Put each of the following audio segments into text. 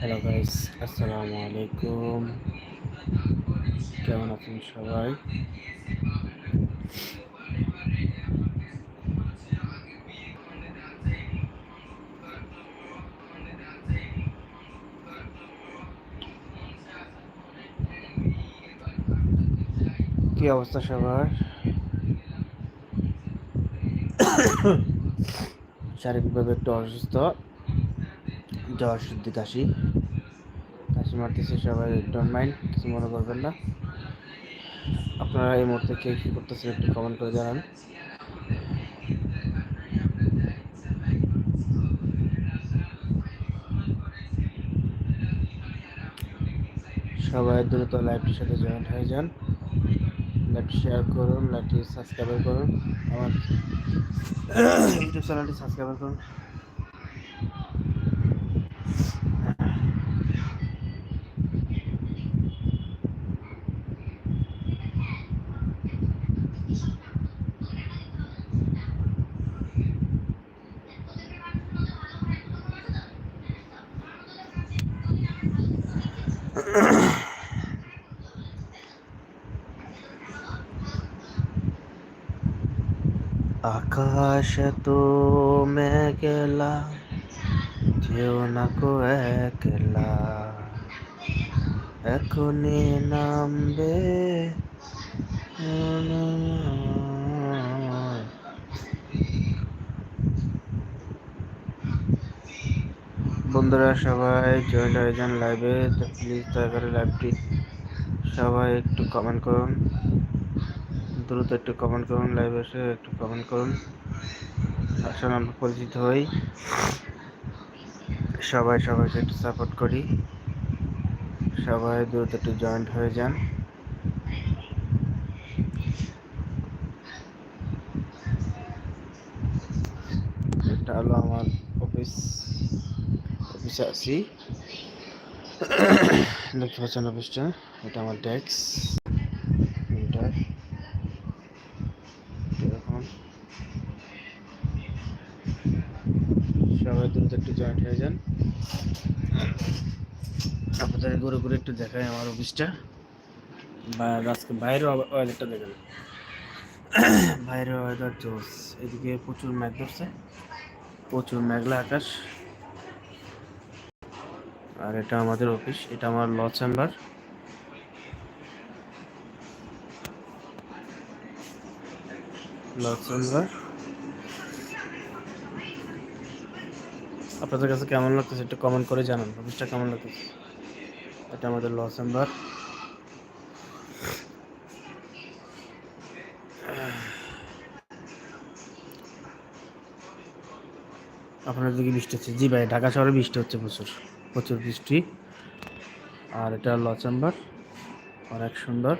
Hello guys আসসালামু আলাইকুম কেমন আছেন সবাই? কি অবস্থা সবার? শারীরিকভাবে একটু অসুস্থ। জ্বর, সর্দি, কাশি। মারতেছে সবাই ডোন্ট মাইন্ড কিছু মনে করবেন না। আপনারা এই মুহূর্তে কে কী করতেছেন একটু কমেন্ট করে জানান। সবাই দ্রুত লাইভটির সাথে জয়েন হয়ে যান। লাইভটি শেয়ার করুন লাইভটি সাবস্ক্রাইব করুন, আমার ইউটিউব চ্যানেলটি সাবস্ক্রাইব করুন। আকাশ তো মেঘলা যেও না কো একলা। এখনই নামবে বন্ধুরা, সবাই জয়েন্ট হয়ে যান লাইভে তো প্লিজ দয়া করে লাইভটি সবাই একটু কমেন্ট করুন। দ্রুত একটু কমেন্ট করুন লাইভ এসে একটু কমেন্ট করুন। আসলে আমরা পরিচিত হই। সবাই সবাইকে একটু সাপোর্ট করি। সবাই দ্রুত একটু জয়েন্ট হয়ে যান। এটা হলো আমার অফিস অফিসে আছি। দেখতে পাচ্ছেন অফিসটা এটা আমার ডেস্ক সবাই একটু জয়েন্ট হয়ে যান। আপনাদের ঘুরে ঘুরে একটু দেখায় আমার অফিসটা বা আজকে বাইরের ওয়েদারটা দেখেন। বাইরের ওয়েদার জোস এদিকে প্রচুর মেঘ ধরছে। প্রচুর মেঘলা আকাশ। আর এটা আমাদের অফিস এটা আমার ল চেম্বার ল চেম্বার আপনাদের কাছে কেমন লাগতেছে একটু কমেন্ট করে জানান। অফিসটা কেমন লাগতেছে? এটা আমাদের ল চেম্বার আপনার দিকে বৃষ্টি হচ্ছে। জি ভাই, ঢাকা শহরে বৃষ্টি হচ্ছে প্রচুর। প্রচুর বৃষ্টি। আর এটা ল চেম্বার অনেক সুন্দর।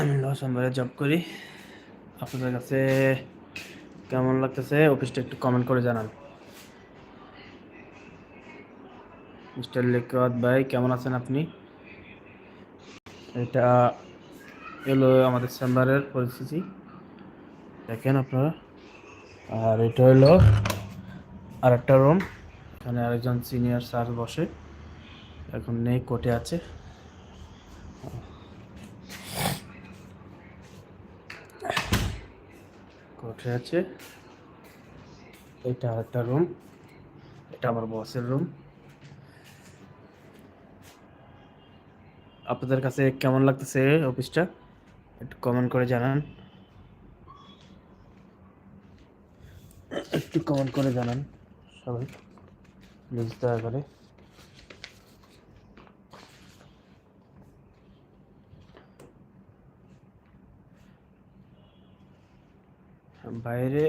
আমি ল চেম্বারে জব করি। আপনাদের কাছে কেমন লাগতেছে? অফিসটা একটু কমেন্ট করে জানান। মিস্টার লেকাত ভাই, কেমন আছেন আপনি? এটা এলো আমাদের চেম্বারের পরিস্থিতি। দেখেন আপনারা। আর এটা হলো আর একটা রুম এখানে আরেকজন সিনিয়র স্যার বসে। এখন নেই, কোর্টে আছে। কোর্টে আছে। এটা আরেকটা রুম এটা আমার বসের রুম আপনাদের কাছে কেমন লাগতেছে অফিসটা? একটু কমেন্ট করে জানান। একটু কমেন্ট করে জানান সবাই প্লিজ দয়া করে। বাইরে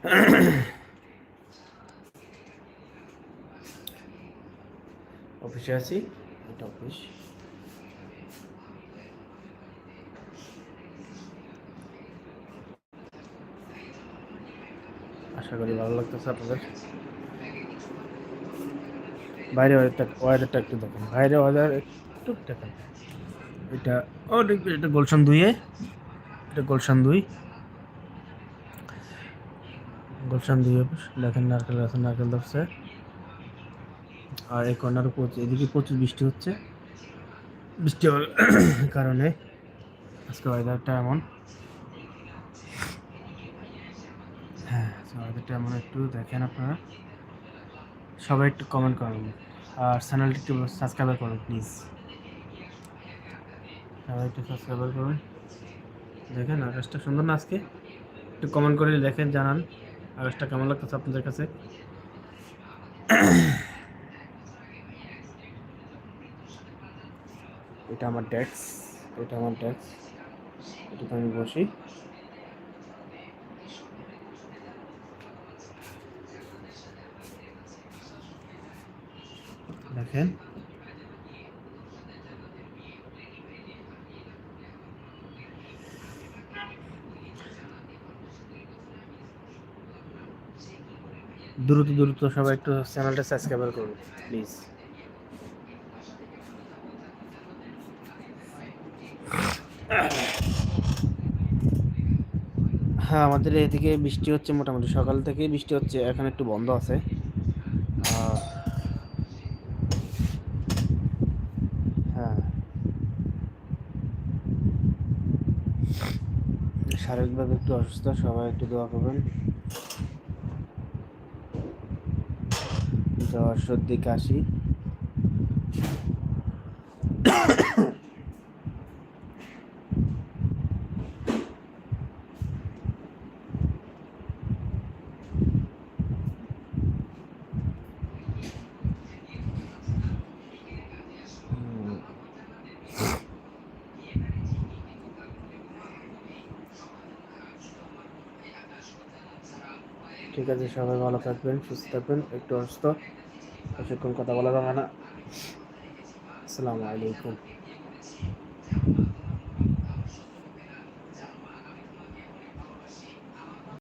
অফিসে আছি, এটা অফিস। আশা করি ভালো লাগতেছে আপনাদের। বাইরে ওয়েদারটা ওয়েদারটা একটু দেখেন। বাইরে ওয়েদার একটু দেখেন। এটা, ও এটা গোলশান দুইয়ে এটা গোলশান দুই। গোলশান দুই দেখেন নারকেল আছে নারকেল ধরছে। আর এই কর্নারে এদিকে প্রচুর বৃষ্টি হচ্ছে। বৃষ্টি হওয়ার কারণে আজকে ওয়েদারটা এমন। হ্যাঁ ওয়েদারটা এমন একটু দেখেন আপনারা। সবাই একটু কমেন্ট করুন। আর চ্যানেলটি একটু সাবস্ক্রাইব করুন প্লিজ সবাই একটু সাবস্ক্রাইব করুন। দেখেন আকাশটা সুন্দর না আজকে? একটু কমেন্ট করে দেখেন জানান। আকাশটা কেমন লাগতেছে আপনাদের কাছে। এটা আমার ডেস্ক এটা আমার ডেস্ক এটাতে আমি বসি। দেখেন। দ্রুত দ্রুত সবাই একটু চ্যানেলটা সাবস্ক্রাইব করুন প্লিজ হ্যাঁ আমাদের এদিকে বৃষ্টি হচ্ছে মোটামুটি। সকাল থেকেই বৃষ্টি হচ্ছে, এখন একটু বন্ধ আছে। হ্যাঁ। শারীরিকভাবে একটু অসুস্থ, সবাই একটু দোয়া করবেন। সর্দি কাশি ঠিক আছে, সবাই ভালো থাকবেন, সুস্থ থাকবেন, একটু অসুস্থ বেশিক্ষণ কথা বলা যাবে না। আসসালামু আলাইকুম।